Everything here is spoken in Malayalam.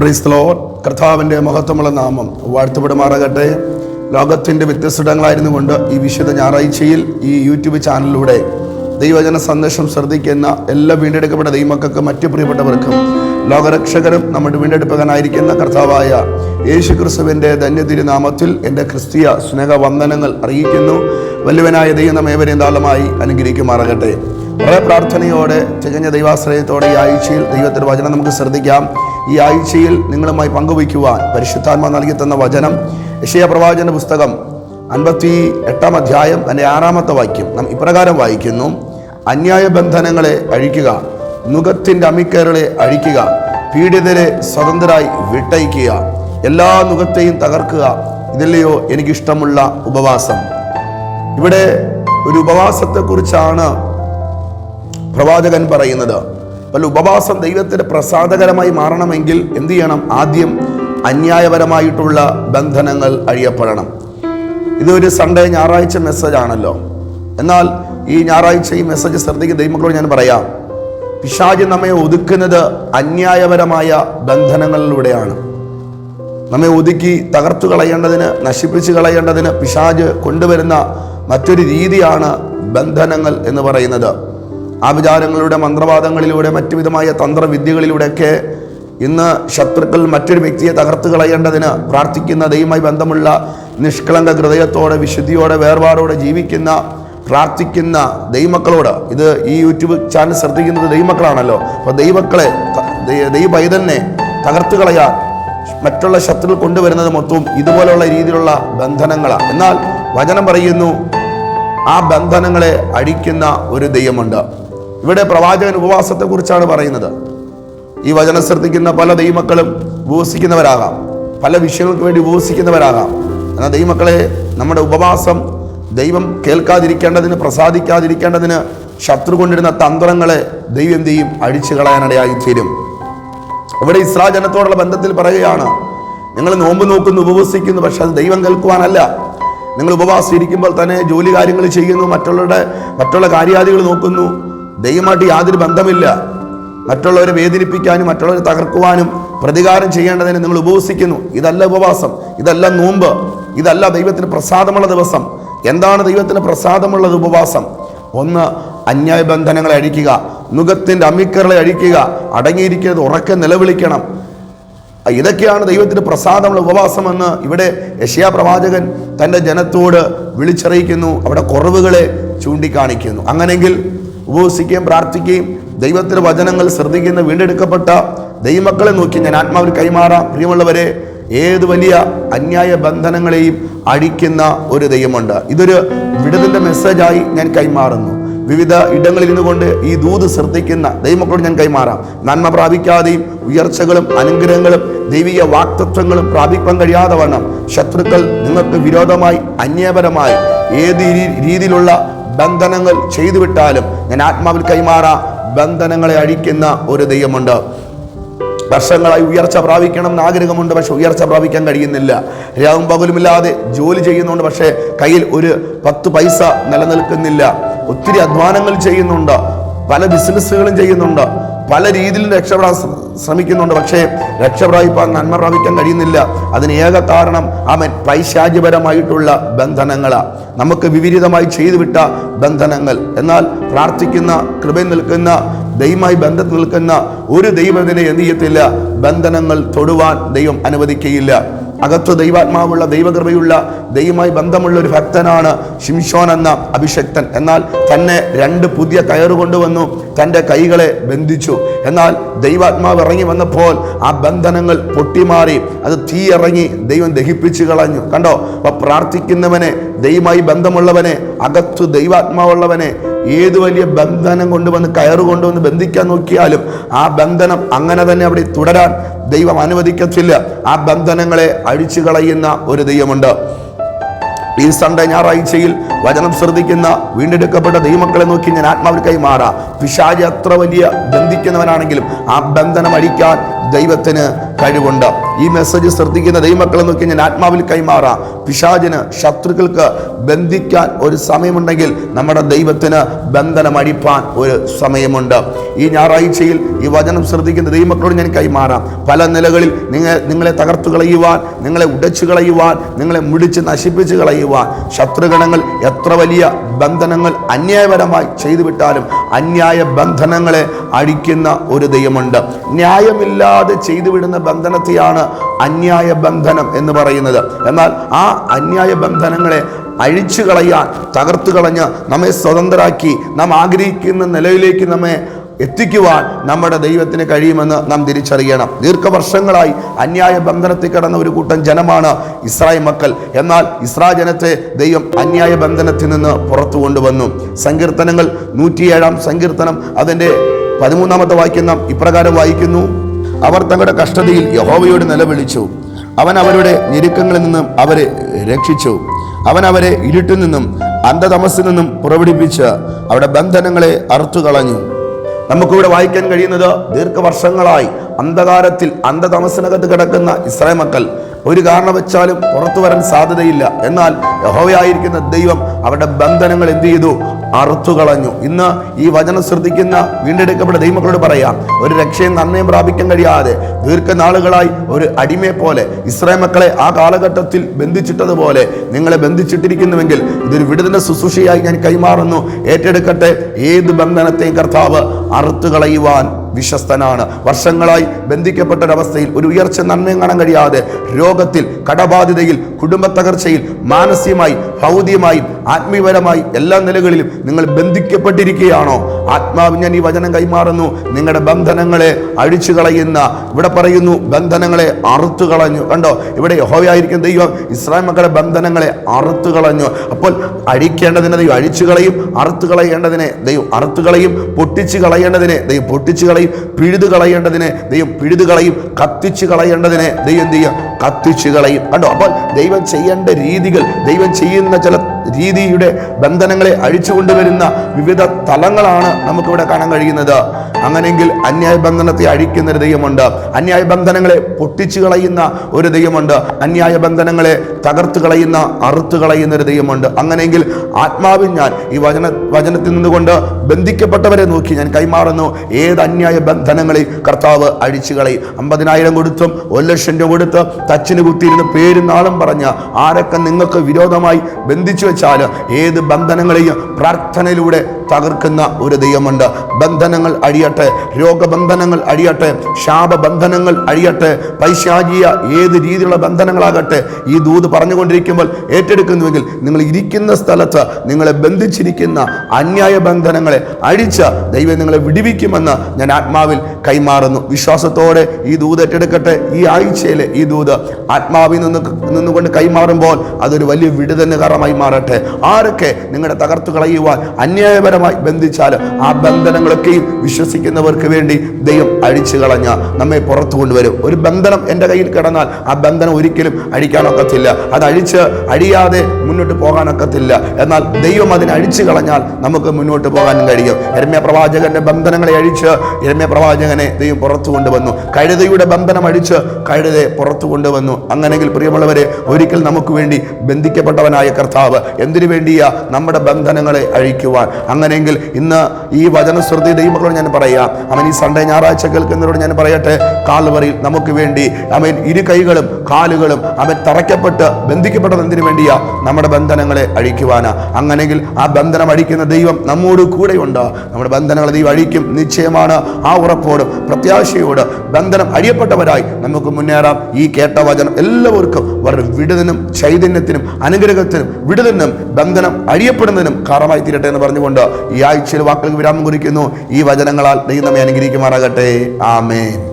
ക്രൈസ്തലോ കർത്താവിന്റെ മഹത്വമുള്ള നാമം വാഴ്ത്തപ്പെടുമാറാകട്ടെ. ലോകത്തിന്റെ വ്യത്യസ്തങ്ങളായിരുന്നു കൊണ്ട് ഈ വിശുദ്ധ ഞായറാഴ്ചയിൽ ഈ യൂട്യൂബ് ചാനലിലൂടെ ദൈവജന സന്ദേശം ശ്രദ്ധിക്കുന്ന എല്ലാ വീണ്ടെടുക്കപ്പെട്ട ദൈവമക്കൾക്കും മറ്റ് പ്രിയപ്പെട്ടവർക്കും ലോകരക്ഷകരും നമ്മുടെ വീണ്ടെടുപ്പകനായിരിക്കുന്ന കർത്താവായ യേശു ക്രിസ്തുവിന്റെ ധന്യതിരുനാമത്തിൽ എന്റെ ക്രിസ്തീയ സ്നേഹ വന്ദനങ്ങൾ അറിയിക്കുന്നു. വല്ലുവനായ ദൈവം നമ്മേവരെയും താളമായി അനുഗ്രഹിക്കുമാറാകട്ടെ. വളരെ പ്രാർത്ഥനയോടെ തികഞ്ഞ ദൈവാശ്രയത്തോടെ ഈ ആഴ്ചയിൽ ദൈവത്തിന്റെ വചനം നമുക്ക് ശ്രദ്ധിക്കാം. ഈ ആഴ്ചയിൽ നിങ്ങളുമായി പങ്കുവയ്ക്കുവാൻ പരിശുദ്ധാത്മ നൽകി തന്ന വചനം യശയ പ്രവാചന പുസ്തകം അൻപത്തി എട്ടാം അധ്യായം അതിന്റെ ആറാമത്തെ വാക്യം നാം ഇപ്രകാരം വായിക്കുന്നു. അന്യായ ബന്ധനങ്ങളെ അഴിക്കുക നുഖത്തിന്റെ അമിക്കറുകളെ അഴിക്കുക പീഡിതരെ സ്വതന്ത്രരായി വിട്ടയക്കുക എല്ലാ നുഖത്തെയും തകർക്കുക ഇതല്ലയോ എനിക്കിഷ്ടമുള്ള ഉപവാസം? ഇവിടെ ഒരു ഉപവാസത്തെക്കുറിച്ചാണ് പ്രവാചകൻ പറയുന്നത്. പല ഉപവാസം ദൈവത്തിന് പ്രസാദകരമായി മാറണമെങ്കിൽ എന്തു ചെയ്യണം? ആദ്യം അന്യായപരമായിട്ടുള്ള ബന്ധനങ്ങൾ അഴിയപ്പെടണം. ഇതൊരു സൺഡേ ഞായറാഴ്ച മെസ്സേജ് ആണല്ലോ. എന്നാൽ ഈ ഞായറാഴ്ച ഈ മെസ്സേജ് ശ്രദ്ധിക്കുന്ന ദൈവങ്ങളോട് ഞാൻ പറയാം. പിശാജ് നമ്മെ ഒതുക്കുന്നത് അന്യായപരമായ ബന്ധനങ്ങളിലൂടെയാണ്. നമ്മെ ഒതുക്കി തകർത്തു കളയേണ്ടതിന് നശിപ്പിച്ചു കളയേണ്ടതിന് പിശാജ് കൊണ്ടുവരുന്ന മറ്റൊരു രീതിയാണ് ബന്ധനങ്ങൾ എന്ന് പറയുന്നത്. ആഭിചാരങ്ങളിലൂടെ മന്ത്രവാദങ്ങളിലൂടെ മറ്റു വിധമായ തന്ത്രവിദ്യകളിലൂടെയൊക്കെ ഇന്ന് ശത്രുക്കൾ മറ്റൊരു വ്യക്തിയെ തകർത്ത് കളയേണ്ടതിന് പ്രാർത്ഥിക്കുന്ന ദൈവമായി ബന്ധമുള്ള നിഷ്കളങ്ക ഹൃദയത്തോടെ വിശുദ്ധിയോടെ വേർപാടോടെ ജീവിക്കുന്ന പ്രാർത്ഥിക്കുന്ന ദൈവമക്കളോട് ഇത് ഈ യൂട്യൂബ് ചാനൽ ശ്രദ്ധിക്കുന്നത് ദൈവമക്കളാണല്ലോ. അപ്പോൾ ദൈവക്കളെ ദൈവ തന്നെ തകർത്ത് കളയാൻ മറ്റുള്ള ശത്രുക്കൾ കൊണ്ടുവരുന്നത് മൊത്തവും ഇതുപോലെയുള്ള രീതിയിലുള്ള ബന്ധനങ്ങളാണ്. എന്നാൽ വചനം പറയുന്നു ആ ബന്ധനങ്ങളെ അഴിക്കുന്ന ഒരു ദൈവമുണ്ട്. ഇവിടെ പ്രവാചകൻ ഉപവാസത്തെക്കുറിച്ചാണ് പറയുന്നത്. ഈ വചനം ശ്രദ്ധിക്കുന്ന പല ദൈവമക്കളും ഉപവസിക്കുന്നവരാകാം പല വിഷയങ്ങൾക്ക് വേണ്ടി ഉപവസിക്കുന്നവരാകാം എന്നാൽ ദൈവമക്കളെ നമ്മുടെ ഉപവാസം ദൈവം കേൾക്കാതിരിക്കേണ്ടതിന് പ്രസാദിക്കാതിരിക്കേണ്ടതിന് ശത്രു കൊണ്ടിരുന്ന തന്ത്രങ്ങളെ ദൈവം എന്ത് ചെയ്യും? അഴിച്ചു കളയാനിടയായി തീരും. ഇവിടെ ഇസ്രാ ജനത്തോടുള്ള ബന്ധത്തിൽ പറയുകയാണ് നിങ്ങൾ നോമ്പ് നോക്കുന്നു ഉപവസിക്കുന്നു പക്ഷെ അത് ദൈവം കേൾക്കുവാനല്ല. നിങ്ങൾ ഉപവാസം ഇരിക്കുമ്പോൾ തന്നെ ജോലി കാര്യങ്ങൾ ചെയ്യുന്നു മറ്റുള്ളവരുടെ മറ്റുള്ള കാര്യാദികൾ നോക്കുന്നു. ദൈവമായിട്ട് യാതൊരു ബന്ധമില്ല. മറ്റുള്ളവരെ വേദനിപ്പിക്കാനും മറ്റുള്ളവരെ തകർക്കുവാനും പ്രതികാരം ചെയ്യേണ്ടതിന് നിങ്ങൾ ഉപവസിക്കുന്നു. ഇതല്ല ഉപവാസം ഇതല്ല നോമ്പ് ഇതല്ല ദൈവത്തിന് പ്രസാദമുള്ള ദിവസം. എന്താണ് ദൈവത്തിന് പ്രസാദമുള്ളത് ഉപവാസം? ഒന്ന് അന്യായ ബന്ധനങ്ങളെ അഴിക്കുക. നുഖത്തിന്റെ അമ്മിക്കറളെ അഴിക്കുക. അടങ്ങിയിരിക്കുന്നത് ഉറക്കെ നിലവിളിക്കണം. ഇതൊക്കെയാണ് ദൈവത്തിന് പ്രസാദമുള്ള ഉപവാസമെന്ന് ഇവിടെ യശയാ പ്രവാചകൻ തന്റെ ജനത്തോട് വിളിച്ചറിയിക്കുന്നു. അവിടെ കുറവുകളെ ചൂണ്ടിക്കാണിക്കുന്നു. അങ്ങനെങ്കിൽ ഉപവസിക്കുകയും പ്രാർത്ഥിക്കുകയും ദൈവത്തിന്റെ വചനങ്ങൾ ശ്രദ്ധിക്കുന്ന വീണ്ടെടുക്കപ്പെട്ട ദൈവമക്കളെ നോക്കി ഞാൻ ആത്മാവിൽ കൈമാറാം. പ്രിയമുള്ളവരെ ഏത് വലിയ അന്യായ ബന്ധനങ്ങളെയും അഴിക്കുന്ന ഒരു ദൈവമുണ്ട്. ഇതൊരു വിടുതലിന്റെ മെസ്സേജായി ഞാൻ കൈമാറുന്നു. വിവിധ ഇടങ്ങളിൽ ഇരുന്നു കൊണ്ട് ഈ ദൂത് ശ്രദ്ധിക്കുന്ന ദൈവമക്കളോട് ഞാൻ കൈമാറാം. നന്മ പ്രാപിക്കാതെയും ഉയർച്ചകളും അനുഗ്രഹങ്ങളും ദൈവിക വാക്തത്വങ്ങളും പ്രാപിക്കാൻ കഴിയാതെ വണ്ണം ശത്രുക്കൾ നിങ്ങൾക്ക് വിരോധമായി അന്യപരമായി ഏത് രീതിയിലുള്ള ബന്ധനങ്ങൾ ചെയ്തു വിട്ടാലും ഞാൻ ആത്മാവിൽ കൈമാറാ. ബന്ധനങ്ങളെ അഴിക്കുന്ന ഒരു ദൈവമുണ്ട്. വർഷങ്ങളായി ഉയർച്ച പ്രാപിക്കണം എന്ന് ആഗ്രഹമുണ്ട് പക്ഷെ ഉയർച്ച പ്രാപിക്കാൻ കഴിയുന്നില്ല. രാവും പകലുമില്ലാതെ ജോലി ചെയ്യുന്നുണ്ട് പക്ഷേ കയ്യിൽ ഒരു പത്ത് പൈസ നിലനിൽക്കുന്നില്ല. ഒത്തിരി അധ്വാനങ്ങൾ ചെയ്യുന്നുണ്ട്. പല ബിസിനസ്സുകളും ചെയ്യുന്നുണ്ട്. പല രീതിയിലും രക്ഷപ്പെടാൻ ശ്രമിക്കുന്നുണ്ട്. പക്ഷേ രക്ഷപ്രാപിപ്പാൻ നന്മ പ്രാപിക്കാൻ കഴിയുന്നില്ല. അതിന് ഏക കാരണം അവൻ പൈശാചിപരമായിട്ടുള്ള ബന്ധനങ്ങളാണ് നമുക്ക് വിപരീതമായി ചെയ്തു വിട്ട ബന്ധനങ്ങൾ. എന്നാൽ പ്രാർത്ഥിക്കുന്ന കൃപയിൽ നിൽക്കുന്ന ദൈവമായി ബന്ധത്തിൽ നിൽക്കുന്ന ഒരു ദൈവത്തിനെ എന്ത് ചെയ്യത്തില്ല? ബന്ധനങ്ങൾ തൊടുവാൻ ദൈവം അനുവദിക്കുകയില്ല അകത്ത് ദൈവാത്മാവുള്ള ദൈവകൃപയുള്ള ദൈവമായി ബന്ധമുള്ള ഒരു ഭക്തനാണ് ഷിംഷോൻ എന്ന അഭിഷക്തൻ. എന്നാൽ തന്നെ രണ്ട് പുതിയ കയറ് കൊണ്ടുവന്നു തന്റെ കൈകളെ ബന്ധിച്ചു. എന്നാൽ ദൈവാത്മാവ് ഇറങ്ങി വന്നപ്പോൾ ആ ബന്ധനങ്ങൾ പൊട്ടിമാറി അത് തീ ഇറങ്ങി ദൈവം ദഹിപ്പിച്ചു കളഞ്ഞു. കണ്ടോ? അപ്പൊ പ്രാർത്ഥിക്കുന്നവനെ ദൈവമായി ബന്ധമുള്ളവനെ അകത്തു ദൈവാത്മാവുള്ളവനെ ഏത് വലിയ ബന്ധനം കൊണ്ടുവന്ന് കയറ് കൊണ്ടുവന്ന് ബന്ധിക്കാൻ നോക്കിയാലും ആ ബന്ധനം അങ്ങനെ തന്നെ അവിടെ തുടരാൻ ദൈവം അനുവദിക്കത്തില്ല. ആ ബന്ധനങ്ങളെ അഴിച്ചു കളയുന്ന ഒരു ദൈവമുണ്ട്. ഈ സൺഡേ ഞായറാഴ്ചയിൽ വചനം ശ്രദ്ധിക്കുന്ന വീണ്ടെടുക്കപ്പെട്ട ദൈവമക്കളെ നോക്കി ഞാൻ ആത്മാവിൽ കൈമാറാം. പിശാജ് അത്ര വലിയ ബന്ധിക്കുന്നവനാണെങ്കിലും ആ ബന്ധനം അടിക്കാൻ ദൈവത്തിന് കഴിവുണ്ട്. ഈ മെസ്സേജ് ശ്രദ്ധിക്കുന്ന ദൈവമക്കളെ നോക്കി ഞാൻ ആത്മാവിൽ കൈമാറാം. പിശാചിന് ശത്രുക്കൾക്ക് ബന്ധിക്കാൻ ഒരു സമയമുണ്ടെങ്കിൽ നമ്മുടെ ദൈവത്തിന് ബന്ധനം അടിപ്പാൻ ഒരു സമയമുണ്ട്. ഈ ഞായറാഴ്ചയിൽ ഈ വചനം ശ്രദ്ധിക്കുന്ന ദൈവമക്കളോട് ഞാൻ കൈമാറാം. പല നിലകളിൽ നിങ്ങൾ നിങ്ങളെ തകർത്തു കളയുവാൻ നിങ്ങളെ ഉടച്ചു കളയുവാൻ നിങ്ങളെ മുടിച്ച് നശിപ്പിച്ച് കളയുവാൻ ശത്രുഗണങ്ങൾ എത്ര വലിയ ബന്ധനങ്ങൾ അന്യായപരമായി ചെയ്തു വിട്ടാലും അന്യായ ബന്ധനങ്ങളെ അഴിക്കുന്ന ഒരു ദൈവമുണ്ട്. ന്യായമില്ലാതെ ചെയ്തു വിടുന്ന ബന്ധനത്തെയാണ് അന്യായ ബന്ധനം എന്ന് പറയുന്നത്. എന്നാൽ ആ അന്യായ ബന്ധനങ്ങളെ അഴിച്ചു കളയാൻ തകർത്തു കളഞ്ഞ് നമ്മെ സ്വതന്ത്രരാക്കി നാം ആഗ്രഹിക്കുന്ന നിലയിലേക്ക് നമ്മെ എത്തിക്കുവാൻ നമ്മുടെ ദൈവത്തിന് കഴിയുമെന്ന് നാം തിരിച്ചറിയണം. ദീർഘവർഷങ്ങളായി അന്യായ ബന്ധനത്തിൽ കിടന്ന ഒരു കൂട്ടം ജനമാണ് ഇസ്രായേൽ മക്കൾ. എന്നാൽ ഇസ്രായേൽ ജനത്തെ ദൈവം അന്യായ ബന്ധനത്തിൽ നിന്ന് പുറത്തു കൊണ്ടുവന്നു. സങ്കീർത്തനങ്ങൾ നൂറ്റിയേഴാം സങ്കീർത്തനം അതിന്റെ പതിമൂന്നാമത്തെ വാക്യം നാം ഇപ്രകാരം വായിക്കുന്നു. അവർ തങ്ങളുടെ കഷ്ടതയിൽ യഹോവയോട് നിലവിളിച്ചു. അവൻ അവരുടെ ഞെരുക്കങ്ങളിൽ നിന്നും അവരെ രക്ഷിച്ചു. അവൻ അവരെ ഇരുട്ടിൽ നിന്നും അന്ധതമസിൽ നിന്നും പുറപിടിപ്പിച്ച് അവരുടെ ബന്ധനങ്ങളെ അറുത്തുകളഞ്ഞു. നമുക്കിവിടെ വായിക്കാൻ കഴിയുന്നത് ദീർഘവർഷങ്ങളായി അന്ധകാരത്തിൽ അന്ധതമസിനകത്ത് കിടക്കുന്ന ഇസ്രായേൽ മക്കൾ. ഒരു കാരണവച്ചാലും പുറത്തു വരാൻ സാധ്യതയില്ല. എന്നാൽ യഹോവയായിരിക്കുന്ന ദൈവം അവരുടെ ബന്ധനങ്ങൾ എന്ത് ചെയ്തു? അറുത്തു കളഞ്ഞു ഇന്ന് ഈ വചനം ശ്രദ്ധിക്കുന്ന വീണ്ടെടുക്കപ്പെട്ട ദൈവങ്ങളോട് പറയാം ഒരു രക്ഷയും നന്മയും പ്രാപിക്കാൻ കഴിയാതെ ദീർഘനാളുകളായി ഒരു അടിമയെ പോലെ ഇസ്രായേൽ മക്കളെ ആ കാലഘട്ടത്തിൽ ബന്ധിച്ചിട്ടതുപോലെ നിങ്ങളെ ബന്ധിച്ചിട്ടിരിക്കുന്നുവെങ്കിൽ ഇതൊരു വിടുതന്റെ ശുശ്രൂഷയായി ഞാൻ കൈമാറുന്നു. ഏറ്റെടുക്കട്ടെ ഏത് ബന്ധനത്തെയും കർത്താവ് അറുത്തു കളയുവാൻ വിശ്വസ്തനാണ്. വർഷങ്ങളായി ബന്ധിക്കപ്പെട്ട ഒരവസ്ഥയിൽ ഒരു ഉയർച്ച നന്മയും കാണാൻ കഴിയാതെ രോഗത്തിൽ കടബാധിതയിൽ കുടുംബ തകർച്ചയിൽ മാനസികമായി ഭൗതികമായി ആത്മീയപരമായി എല്ലാ നിലകളിലും നിങ്ങൾ ബന്ധിക്കപ്പെട്ടിരിക്കുകയാണോ? ആത്മാവ് ഞാൻ ഈ വചനം കൈമാറുന്നു. നിങ്ങളുടെ ബന്ധനങ്ങളെ അഴിച്ചു കളയുന്ന ഇവിടെ പറയുന്നു ബന്ധനങ്ങളെ അറുത്തു കളഞ്ഞു. കണ്ടോ? ഇവിടെ യഹോയായിരിക്കും ദൈവം ഇസ്രായേൽ മക്കളുടെ ബന്ധനങ്ങളെ അറുത്തു കളഞ്ഞു. അപ്പോൾ അഴിക്കേണ്ടതിനെ ദൈവം അഴിച്ചു കളയും അറുത്തു കളയേണ്ടതിനെ ദൈവം അറുത്തു കളയും പൊട്ടിച്ചു കളയേണ്ടതിനെ ദൈവം പൊട്ടിച്ചു കളയും പിഴുതു കളയേണ്ടതിനെ ദൈവം പിഴുതു കളയും കത്തിച്ചു കളയേണ്ടതിനെ ദൈവം എന്ത് കത്തിച്ചു കളയും. കണ്ടോ? അപ്പോൾ ദൈവം ചെയ്യേണ്ട രീതികൾ ദൈവം ചെയ്യുന്ന ചില രീതിയുടെ ബന്ധനങ്ങളെ അഴിച്ചുകൊണ്ടുവരുന്ന വിവിധ തലങ്ങളാണ് നമുക്കിവിടെ കാണാൻ കഴിയുന്നത്. അങ്ങനെയെങ്കിൽ അന്യായ ബന്ധനത്തെ അഴിക്കുന്ന ഒരു ദൈവമുണ്ട്. അന്യായ ബന്ധനങ്ങളെ പൊട്ടിച്ചു കളയുന്ന ഒരു ദൈവമുണ്ട്. അന്യായ ബന്ധനങ്ങളെ തകർത്ത് കളയുന്ന അറുത്ത് കളയുന്ന ഒരു ദൈവമുണ്ട്. അങ്ങനെയെങ്കിൽ ആത്മാവിൽ ഞാൻ ഈ വചന വചനത്തിൽ നിന്നുകൊണ്ട് ബന്ധിക്കപ്പെട്ടവരെ നോക്കി ഞാൻ കൈമാറുന്നു. ഏത് അന്യായ ബന്ധനങ്ങളിൽ കർത്താവ് അഴിച്ചു കളയും? അമ്പതിനായിരം കൊടുത്തും ഒരു ലക്ഷം രൂപ കൊടുത്ത് തച്ചിന് കുത്തിയിരുന്ന് പേരും നാളും പറഞ്ഞ് ആരൊക്കെ നിങ്ങൾക്ക് വിരോധമായി ബന്ധിച്ചു വെച്ചാൽ ഏത് ബന്ധനങ്ങളെയും പ്രാർത്ഥനയിലൂടെ തകർക്കുന്ന ഒരു ദൈവമുണ്ട്. ബന്ധനങ്ങൾ അഴിയട്ടെ രോഗബന്ധനങ്ങൾ അഴിയട്ടെ ശാപബന്ധനങ്ങൾ അഴിയട്ടെ പൈശാചിയ ഏത് രീതിയിലുള്ള ബന്ധനങ്ങളാകട്ടെ ഈ ദൂത് പറഞ്ഞുകൊണ്ടിരിക്കുമ്പോൾ ഏറ്റെടുക്കുന്നുവെങ്കിൽ നിങ്ങൾ ഇരിക്കുന്ന സ്ഥലത്ത് നിങ്ങളെ ബന്ധിച്ചിരിക്കുന്ന അന്യായ ബന്ധനങ്ങളെ അഴിച്ച് ദൈവം നിങ്ങളെ വിടിവിക്കുമെന്ന് ഞാൻ ആത്മാവിൽ കൈമാറുന്നു. വിശ്വാസത്തോടെ ഈ ദൂത് ഏറ്റെടുക്കട്ടെ. ഈ ആഴ്ചയിലെ ഈ ദൂത് ആത്മാവിൽ നിന്ന് നിന്നുകൊണ്ട് കൈമാറുമ്പോൾ അതൊരു വലിയ വിടുതന്നെ കാരണമായി മാറട്ടെ ആരൊക്കെ നിങ്ങളുടെ തകർത്തു കളയുവാൻ അന്യായപരമായി ബന്ധിച്ചാൽ ആ ബന്ധനങ്ങളൊക്കെയും വിശ്വസിക്കുന്നവർക്ക് വേണ്ടി ദൈവം അഴിച്ചു കളഞ്ഞ നമ്മെ പുറത്തു കൊണ്ടുവരും. ഒരു ബന്ധനം എന്റെ കയ്യിൽ കിടന്നാൽ ആ ബന്ധനം ഒരിക്കലും അഴിക്കാനൊക്കത്തില്ല. അത് അഴിച്ച് അഴിയാതെ മുന്നോട്ട് പോകാനൊക്കത്തില്ല. എന്നാൽ ദൈവം അതിനെ അഴിച്ചു കളഞ്ഞാൽ നമുക്ക് മുന്നോട്ട് പോകാനും കഴിയും. എരമ്യ പ്രവാചകന്റെ ബന്ധനങ്ങളെ അഴിച്ച് എരമ്യ പ്രവാചകനെ ദൈവം പുറത്തു കൊണ്ടുവന്നു. കഴുതയുടെ ബന്ധനം അഴിച്ച് കഴുതയെ പുറത്തു കൊണ്ടുവന്നു. അങ്ങനെങ്കിൽ പ്രിയമുള്ളവരെ ഒരിക്കൽ നമുക്ക് വേണ്ടി ബന്ധിക്കപ്പെട്ടവനായ കർത്താവ് എന്തിനു വേണ്ടിയാ നമ്മുടെ ബന്ധനങ്ങളെ അഴിക്കുവാൻ? അങ്ങനെയെങ്കിൽ ഇന്ന് ഈ വചനശ്രുതി ദൈവങ്ങളോട് ഞാൻ പറയാം. അവൻ ഈ സൺഡേ ഞായറാഴ്ച കേൾക്കുന്നവരോട് ഞാൻ പറയട്ടെ? കാൽവറിയിൽ നമുക്ക് വേണ്ടി അവൻ ഇരു കൈകളും കാലുകളും അവൻ തറയ്ക്കപ്പെട്ട് ബന്ധിക്കപ്പെട്ടത് എന്തിനു വേണ്ടിയാ? നമ്മുടെ ബന്ധനങ്ങളെ അഴിക്കുവാനാ. അങ്ങനെങ്കിൽ ആ ബന്ധനം അഴിക്കുന്ന ദൈവം നമ്മോട് കൂടെയുണ്ട്. നമ്മുടെ ബന്ധനങ്ങളെ ദൈവം അഴിക്കും. നിശ്ചയമാണ് ആ ഉറപ്പോട് പ്രത്യാശയോട് ബന്ധനം അഴിയപ്പെട്ടവരായി നമുക്ക് മുന്നേറാം. ഈ കേട്ട വചനം എല്ലാവർക്കും വളരെ വിടുതനും ചൈതന്യത്തിനും അനുഗ്രഹത്തിനും വിടുതലിനും ബന്ധനം അഴിയപ്പെടുന്നതിനും കാരണമായി തീരട്ടെ എന്ന് പറഞ്ഞുകൊണ്ട് ഈ ആഴ്ചയിൽ വാക്കുകൾ വിരാമം കുറിക്കുന്നു. ഈ വചനങ്ങളാൽ ദൈവം നമ്മെ അനുഗ്രഹിക്കുമാറാകട്ടെ. ആമേൻ.